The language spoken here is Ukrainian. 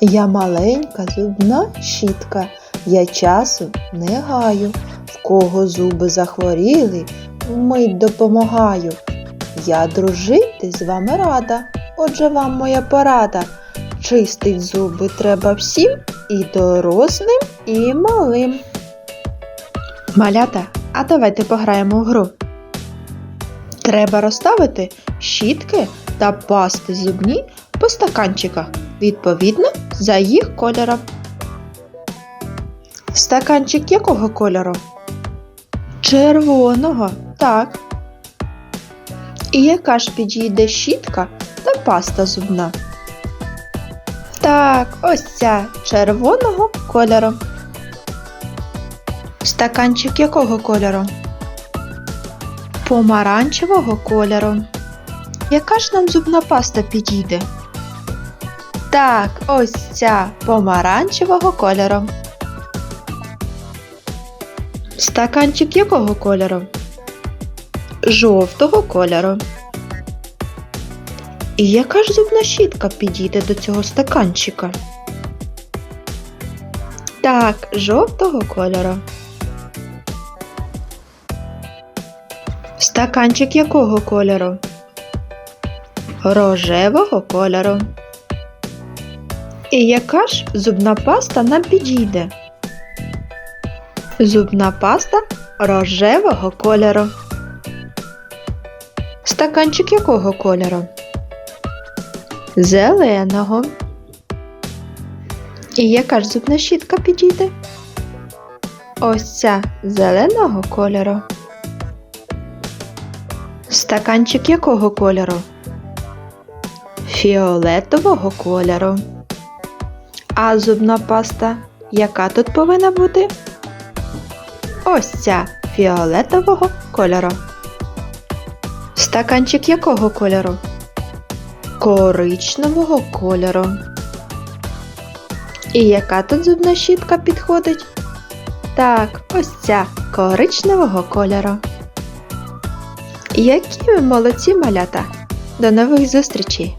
Я маленька зубна щітка, я часу не гаю. В кого зуби захворіли, вмить допомагаю. Я дружити з вами рада, отже вам моя порада. Чистить зуби треба всім, і дорослим, і малим. Малята, а давайте пограємо в гру. Треба розставити щітки та пасти зубні по стаканчиках, відповідно за їх кольором. Стаканчик якого кольору? Червоного, так. І яка ж підійде щітка та паста зубна? Так, ось ця червоного кольору. Стаканчик якого кольору? Помаранчевого кольору. Яка ж нам зубна паста підійде? Так, ось ця помаранчевого кольору. Стаканчик якого кольору? Жовтого кольору. І яка ж зубна щітка підійде до цього стаканчика? Так, жовтого кольору. Стаканчик якого кольору? Рожевого кольору. І яка ж зубна паста нам підійде? Зубна паста рожевого кольору. Стаканчик якого кольору? Зеленого. І яка ж зубна щітка підійде? Ось ця зеленого кольору. Стаканчик якого кольору? Фіолетового кольору. А зубна паста яка тут повинна бути? Ось ця фіолетового кольору. Стаканчик якого кольору? Коричневого кольору. І яка тут зубна щітка підходить? Так, ось ця коричневого кольору. Які ви молодці малята! До нових зустрічей!